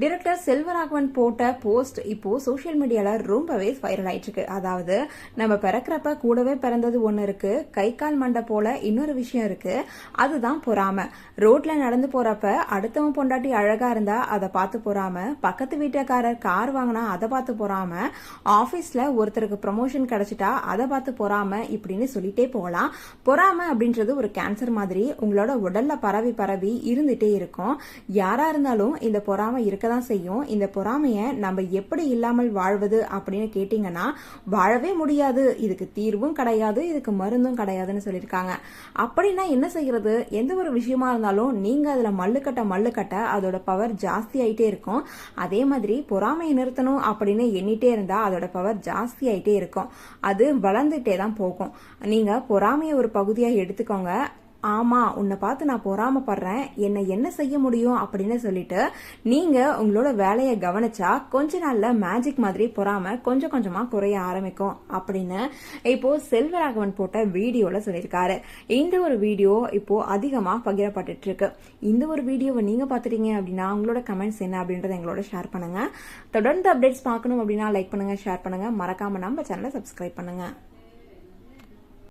Director Selvaraghavan போட்ட post இப்போ social மீடியால ரொம்பவே வைரல் ஆயிட்டு இருக்கு அதாவது நம்ம பிறக்கிறப்ப கூடவே பிறந்தது ஒன்று இருக்கு கை கால் மண்டை போல இன்னொரு விஷயம் இருக்கு அதுதான் பொறாம. ரோட்ல நடந்து போறப்ப அடுத்தவன் பொண்டாட்டி அழகா இருந்தா அதை பார்த்து பொறாம. பக்கத்து வீட்டுக்காரர் கார் வாங்கினா அதை பார்த்து பொறாம. ஆபீஸ்ல ஒருத்தருக்கு ப்ரமோஷன் கிடைச்சிட்டா அதை பார்த்து பொறாம இப்படின்னு சொல்லிட்டே போகலாம். பொறாம அப்படின்றது ஒரு கேன்சர் மாதிரி உங்களோட உடல்ல பரவி பரவி இருந்துட்டே இருக்கும். யாரா இருந்தாலும் இந்த பொறாமை இருக்க தான் செய்யும். இந்த பொறாமையை நம்ம எப்படி இல்லாமல் வாழ்வது அப்படின்னு கேட்டிங்கன்னா வாழவே முடியாது. இதுக்கு தீர்வும் கிடையாது இதுக்கு மருந்தும் கிடையாதுன்னு சொல்லியிருக்காங்க. அப்படின்னா என்ன செய்கிறது எந்த ஒரு விஷயமா இருந்தாலும் நீங்கள் அதில் மல்லுக்கட்ட மல்லுக்கட்ட அதோட பவர் ஜாஸ்தி ஆகிட்டே இருக்கும். அதே மாதிரி பொறாமையை நிறுத்தணும் அப்படின்னு எண்ணிட்டே இருந்தால் அதோட பவர் ஜாஸ்தி ஆகிட்டே இருக்கும். அது வளர்ந்துட்டே தான் போகும். நீங்கள் பொறாமையை ஒரு பகுதியாக எடுத்துக்கோங்க. ஆமாம் உன்னை பார்த்து நான் பொறாமப்படுறேன். என்னை என்ன செய்ய முடியும் அப்படின்னு சொல்லிட்டு நீங்கள் உங்களோட வேலையை கவனிச்சா கொஞ்ச நாளில் மேஜிக் மாதிரி பொறாம கொஞ்சம் கொஞ்சமாக குறைய ஆரம்பிக்கும் அப்படின்னு இப்போ செல்வராகவன் போட்ட வீடியோவில் சொல்லியிருக்காரு. இந்த ஒரு வீடியோ இப்போது அதிகமாக பகிரப்பட்டுட்டு இருக்கு. இந்த ஒரு வீடியோவை நீங்கள் பார்த்துட்டீங்க அப்படின்னா உங்களோட கமெண்ட்ஸ் என்ன அப்படின்றத எங்களோட ஷேர் பண்ணுங்கள் தொடர்ந்து அப்டேட்ஸ் பார்க்கணும் அப்படின்னா லைக் பண்ணுங்கள் ஷேர் பண்ணுங்கள் மறக்காமல் நம்ம சேனலை சப்ஸ்கிரைப் பண்ணுங்கள்